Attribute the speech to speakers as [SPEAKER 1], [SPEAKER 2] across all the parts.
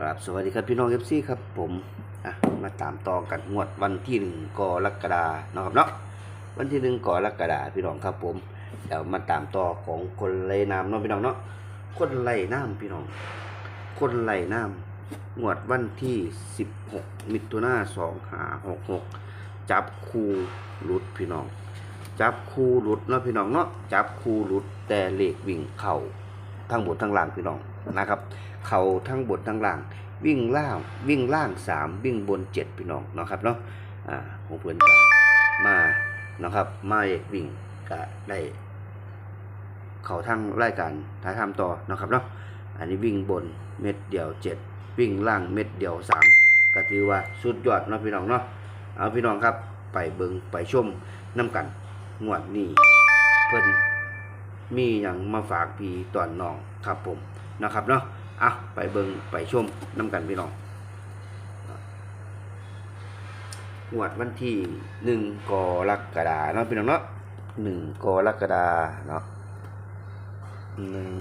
[SPEAKER 1] ครับสวัสดีครับพี่น้องเอฟซีครับผมอะมาตามต่อกันงวดวันที่หนึ่งกรกฎาเนาะครับเนาะวันที่หนึ่งกรกฎาพี่น้องครับผมเดี๋ยวมาตามต่อของคนไล่น้ำเนาะพี่น้องเนาะคนไล่น้ำพี่น้อง คนไล่น้ำงวดวันที่สิบหกมิถุนาสองหาหกหกจับคู่หลุดพี่น้อง จับคู่หลุดเนาะพี่น้องเนาะจับคู่หลุดแต่เลขวิ่งเข่าทั้งบนทั้งล่างพี่น้องนะครับ เข่าทั้งบนทั้งล่าง วิ่งล่างวิ่งล่างสามวิ่งบนเจ็ดพี่น้องเนาะครับเนาะอ่าของเพื่อนก็มานะครับมาเอกวิ่งก็ได้ เขาทั้งรายการถ่ายทำต่อนะครับเนาะอันนี้วิ่งบนเม็ดเดียวเจ็ดวิ่งล่างเม็ดเดียวสามก็ถือว่าสุดยอดเนาะพี่น้องเนาะเอาพี่น้องครับไปเบิงไปชมน้ำกันงวดนี้เพิ่นมีอย่างมาฝากพี่ตอนน้องครับผมนะครับเนาะ อะไปเบิงไปชมน้ำกันพี่น้องงวดวันที่หนึ่งกรกฎาเนาะพี่น้องเนาะหนึ่งกรกฎาเนาะหนึ่ง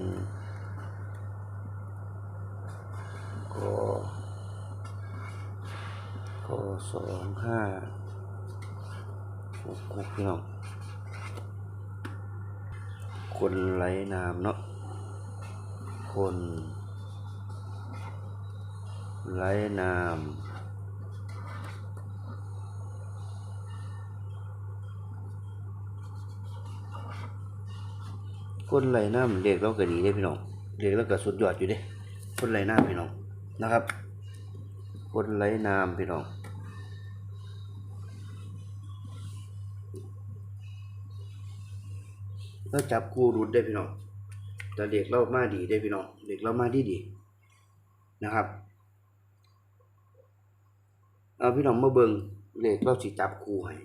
[SPEAKER 1] กกสองห้าหกหกพี่น้องคนไร้นามเนาะคน ไร้นาม คนไหลน้ำเด็กเราก็ดีเด้พี่น้องเด็กเราก็สุดยอดอยู่เด้คนไหลน้ำพี่น้องนะครับคนไหลน้ำพี่น้องเราจับคู่รุดได้พี่น้องแต่เด็กเรามาดีได้พี่น้องเด็กเรามาดีดีนะครับ เอาพี่น้องมาเบิ่งเด็กเราสิจับคู่ให้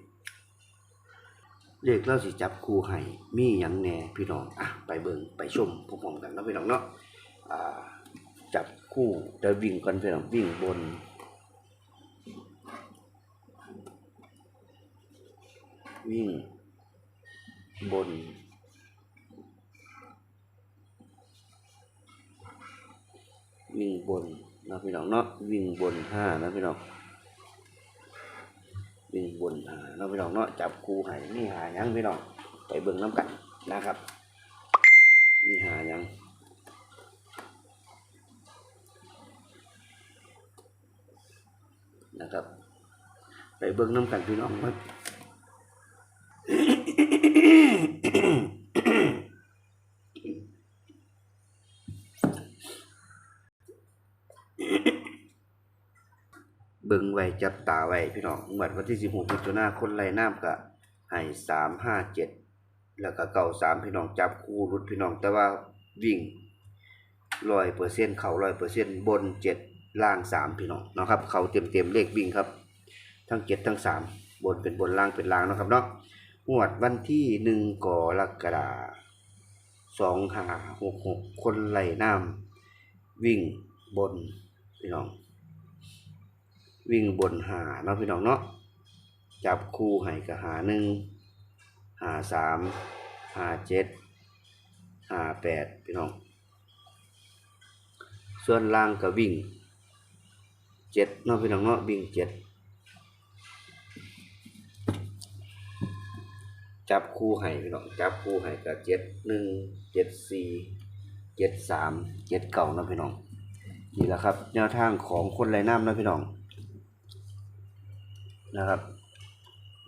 [SPEAKER 1] เลขเราสิจับคู่ให้มีหยังแหน่พี่น้องอะไปเบิ่งไปชมพร้อมๆกันนะพี่น้องเนาะอ่าจับคู่เดี๋ยววิ่งกันพี่น้องวิ่งบนวิ่งบน วิ่งบนนะพี่น้องเนาะวิ่งบนห้านะพี่น้อง วิ่งบนหาเนาะพี่น้องเนาะจับคูใหายนี่หาหยังพี่น้องไปเบิ่งน้ำกันนะครับนี่หายังนะครับ ไปเบิ่งน้ำกันพี่น้องมา เบิ่งไว้จับตาไว้พี่น้องงวดวันที่16มิถุนาคนไล่น้ำก็ให้357แล้วก็เก่า3พี่น้องจับคู่รุดพี่น้องแต่ว่าวิ่ง100%เซ็นเข้า100%บน7ล่าง3พี่น้องนะครับ เข้าเต็มๆเลขวิ่งครับ ทั้ง7ทั้ง3บนเป็นบนล่างเป็นล่างนะครับเนาะงวดวันที่1กรกฎาคม2566คนไหลน้ำวิ่งบนพี่น้อง วิ่งบนหาเนาะพี่น้องเนาะจับคู่ให้กับหาหนึ่งหาสามหาเจ็ดหาแปดพี่น้อง ส่วนล่างก็วิ่งเจ็ดเนาะพี่น้องเนาะวิ่งเจ็ดจับคู่ให้พี่น้องจับคู่ให้กับเจ็ดหนึ่งเจ็ดสี่เจ็ดสามเจ็ดเก่านาะพี่น้องนี่แหละครับ แนวทางของคนไร้น้ำนาะพี่น้อง นะครับ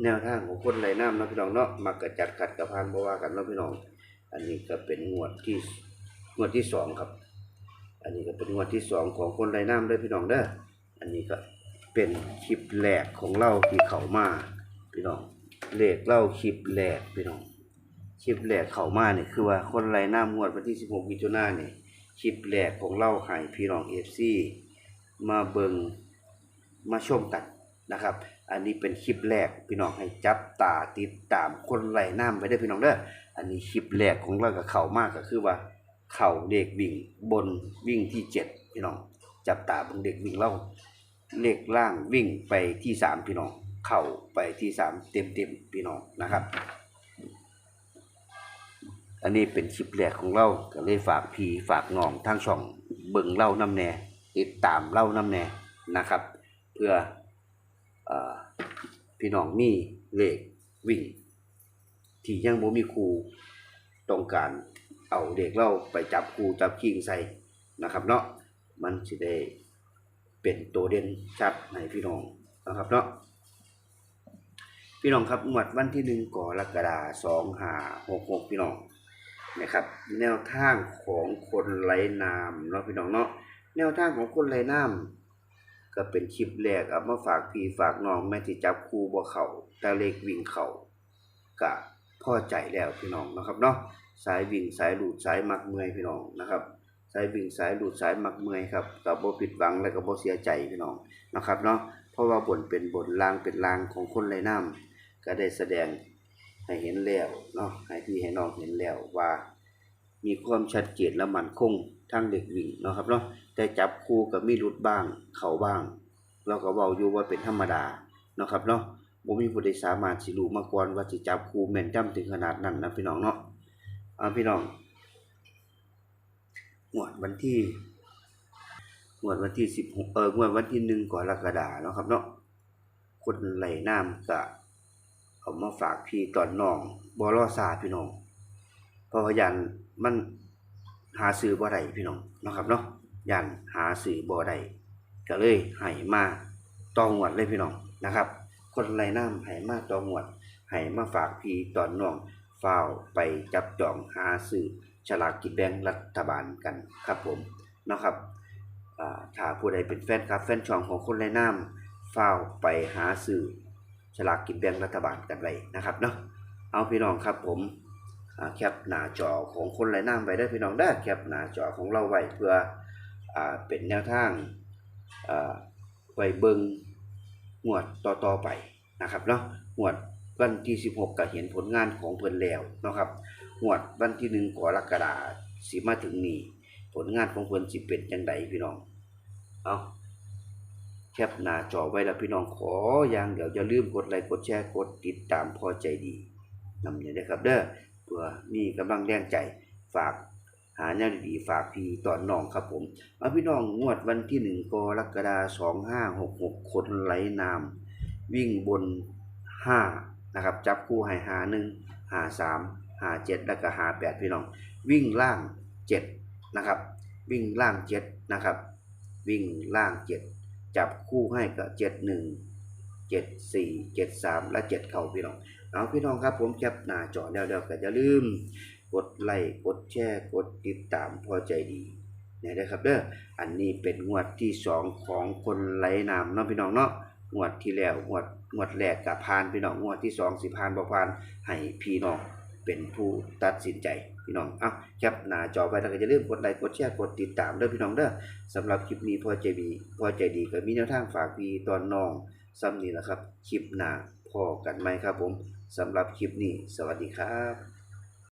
[SPEAKER 1] แนวทางของคนไหลน้ำนะพี่น้องเนาะมักกระจัดขัดกระพานบว่ากันนะพี่น้อง อันนี้ก็เป็นงวดที่งวดที่สองครับ อันนี้ก็เป็นงวดที่สองของคนไหลน้ำเด้อพี่น้องเด้ออันนี้ก็เป็นคลิปแรกของเราที่เขามาพี่น้องเลขเล่าคลิปแรกพี่น้องคลิปแรกเขามาเนี่ยคือว่าคนไหน้ำงวดวันที่ 16มิถุนายนเนี่ยคลิปแรกของเราให้พี่น้อง FC มาเบิงมาชมกันนะครับ อันนี้เป็นคลิปแรกพี่น้องให้จับตาติดตามคนไหลน้ำไปได้พี่น้องเด้ออันนี้คลิปแรกของเรากับเข่ามากก็คือว่า เข่าเด็กวิ่งบนวิ่งที่เจ็ดพี่น้อง จับตาบนเด็กวิ่งเล่าเลขล่างวิ่งไปที่สามพี่น้อง เข่าไปที่สามเต็มเต็มพี่น้องนะครับ อันนี้เป็นคลิปแรกของเราก็เลยฝากพี่ฝากน้องทางช่องเบิ่งเล่าน้ำแน่ติดตามเล่าน้ำแน่นะครับ เพื่อ พี่น้องมีเลขวิ่ง ที่ยังบ่มีครูต้องการเอาเด็กเราไปจับครูจับคิงใส่นะครับเนาะมันสิได้เป็นตัวเด่นชัดให้พี่น้องนะครับเนาะพี่น้องครับงวดวันที่หนึ่งกรกฎาสองห้าหกหกพี่น้องนะครับ แนวทางของคนไร้นามเนาะพี่น้องเนาะแนวทางของคนไร้นาม ก็เป็นคลิปแรกเอามาฝากพี่ฝากน้องแม่ที่จับครูบ่เขาแต่เลขวิ่งเขาก็พอใจแล้วพี่น้องนะครับเนาะสายวิ่งสายหลุดสายมักเมื่อยพี่น้องนะครับสายวิ่งสายหลุดสายมักเมื่อยครับกับบ่ผิดหวังและก็บ่เสียใจพี่น้องนะครับเนาะเพราะว่าบนเป็นบนลางเป็นลางของคนไร้น้ำก็ได้แสดงให้เห็นแล้วเนาะให้พี่ให้น้องเห็นแล้วว่า มีความชัดเจนและมั่นคง ทางเด็กวิ่งเนาะครับเนาะแต่จับคู่กับมีหลุดบ้าง เข้าบ้าง เราก็เว้าอยู่ว่าเป็นธรรมดาเนาะครับเนาะบ่มีผู้ใดสามารถสิรู้มาก่อนว่าสิจับคู่แม่นจำถึงขนาดนั้นนะพี่น้องเนาะเอาพี่น้องงวดวันที่งวดวันที่16เอองวดวันที่1กรกฎาเนาะครับเนาะคนไหลน้ำก็เอามาฝากพี่ตอนน้องบ่รอซาพี่น้องพราะว่ายันมัน หาซื้อบ่ได้พี่น้องนะครับเนาะยันหาซื้อบ่ได้ก็เลยให้มาตองงวดเลยพี่น้องนะครับ คนไรน้ำให้มาตองหวดให้มาฝากพี่ตอนน้องเฝ้าไปจับจองหาซื้อฉลากกินแบ่งรัฐบาลกันครับผมนะครับถ้าผู้ใดเป็นแฟนครับแฟนช่องของคนไรน้ำเฝ้าไปหาซื้อฉลากกินแบ่งรัฐบาลกันไว้นะครับเนาะเอาพี่น้องครับผม แคปหน้าจอของคนไรน้ำไว้ได้พี่น้องได้แคปหน้าจอของเราไว้เพื่ออเป็นแนวทางไว้เบิงงวดต่อต่อๆไปนะครับเนาะงวดวันที่ 16ก็เห็นผลงานของเพิ่นแล้วเนาะครับงวดวันที่1กรกฎาสิมาถึงนี้ผลงานของเพิ่นสิเป็นจังไดพี่น้องเอาแคปหน้าจอไว้แล้วพี่น้องขออย่างเดี๋ยวอย่าลืมกดไลค์กดแชร์กดติดตามพอใจดีนำเนี่ยนะครับเด้อ เพื่อมีกำลังแรงใจฝากหาแนวดีๆฝากพี่ตอนน้องครับผมเอาพี่น้องงวดวันที่หนึ่งกรกฎาสองห้าหกหกคนไหลนาม วิ่งบนห้านะครับ จับคู่ให้หาหนึ่งหาสามหาเจ็ดแล้วก็หาแปดพี่น้อง วิ่งล่างเจ็ดนะครับ วิ่งล่างเจ็ดนะครับ วิ่งล่างเจ็ดจับคู่ให้กับเจ็ดหนึ่งเจ็ดสี่เจ็ดสามและเจ็ดเข่าพี่น้อง เอาพี่น้องครับผมแคปหน้าจอแล้วๆก็อย่าลืม กดไลค์กดแชร์กดติดตามพอใจดีนี่นะครับเด้ออันนี้เป็นงวดที่สองของคนไร้นามเนาะพี่น้องเนาะงวดที่แล้วงวดงวดแรกกับพานพี่น้องงวดที่สองสิพานบ่พานให้พี่น้องเป็นผู้ตัดสินใจพี่น้องเอาแคปหน้าจอไว้แล้วก็อย่าลืมกดไลค์กดแชร์กดติดตามเด้อพี่น้องเด้อสำหรับคลิปนี้พอใจดีพอใจดีก็มีแนวทางฝากพี่ตอนน้องซ้ำนี้แหละครับคลิปหน้า พอกันไหมครับผมสำหรับคลิปนี้ สวัสดีครับ